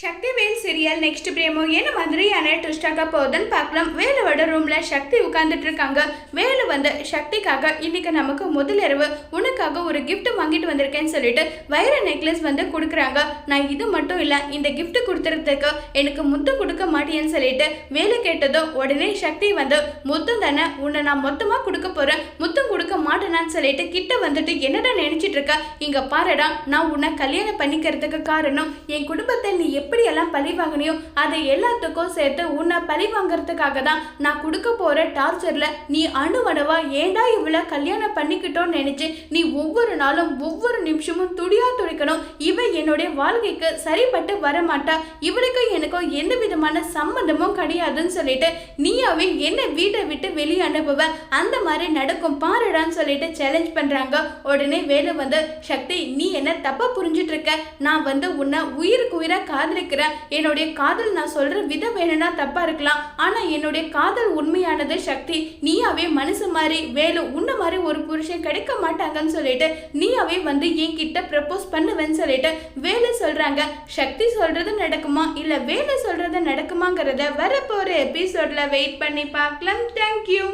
Sakthivel serial next பிரேமோ. என்ன மாதிரியான ட்விஸ்டாக போகுதுன்னு பார்க்கலாம். வேலுவோட ரூம்ல சக்தி உட்கார்ந்துட்டு இருக்காங்க. வேலு வந்து சக்திக்காக இன்னைக்கு நமக்கு முதல் இரவு. உனக்காக ஒரு கிஃப்ட் வாங்கிட்டு வந்திருக்கேன்னு சொல்லிட்டு வைர நெக்லஸ் வந்து கொடுக்குறாங்க. நான் இது மட்டும் இல்லை இந்த கிஃப்ட் கொடுத்துறதுக்கு எனக்கு முத்தம் கொடுக்க மாட்டேன்னு சொல்லிட்டு வேலு கேட்டதும் உடனே சக்தி வந்து முத்தம் தானே. உன்னை நான் மொத்தமாக கொடுக்க போகிறேன் முத்தம் கொடுக்க சொல்லிட்டு கிட்ட வந்துட்டு என்னடா நினைச்சிட்டு இருக்க? இங்க பாருடா நான் உன்னை கல்யாணம் பண்ணிக்கிறதுக்கு காரணம் என் குடும்பத்தை நீ எப்படியெல்லாம் பழி வாங்கினியோ அதை எல்லாத்துக்கும் சேர்த்து உன்னை பழி வாங்குறதுக்காக தான் நான் கொடுக்க போற டார்ச்சர்ல நீ அணுவணுவா ஏண்டா இவளை கல்யாணம் பண்ணிக்கிட்டோன்னு நினைச்சு நீ ஒவ்வொரு நாளும் ஒவ்வொரு நிமிஷமும் துடியா துடிக்கணும். இவ என்னுடைய வாழ்க்கைக்கு சரிப்பட்டு வர மாட்டா எனக்கும் எந்த விதமான சம்மந்தமும் கிடையாதுன்னு சொல்லிட்டு நீயாவே என்ன வீட்டை விட்டு வெளியே அனுப்புவ? அந்த மாதிரி நடக்கும் பாருடான்னு சொல்லிட்டு சேலஞ்ச் பண்ணுறாங்க உடனே வேலு வந்து சக்தி நீ என்ன தப்பாக புரிஞ்சிட்டு இருக்க நான் வந்து உன்னை உயிருக்கு உயிராக காதலிக்கிறேன். என்னுடைய காதல் நான் சொல்கிற விதம் வேணும்னா தப்பாக இருக்கலாம். ஆனால் என்னுடைய காதல் உண்மையானது சக்தி. நீயாவே மனசு மாதிரி வேலு உன்ன மாதிரி ஒரு புருஷன் கிடைக்க மாட்டாங்கன்னு சொல்லிட்டு நீயாவே வந்து என்கிட்ட ப்ரப்போஸ் பண்ணுவேன்னு சொல்லிட்டு வேலு சொல்கிறாங்க சக்தி சொல்கிறது நடக்குமா? இல்லை வேலு சொல்கிறது நடக்குமாங்கிறத வரப்போகிற எபிசோடில் வெயிட் பண்ணி பார்க்கலாம். தேங்க்யூ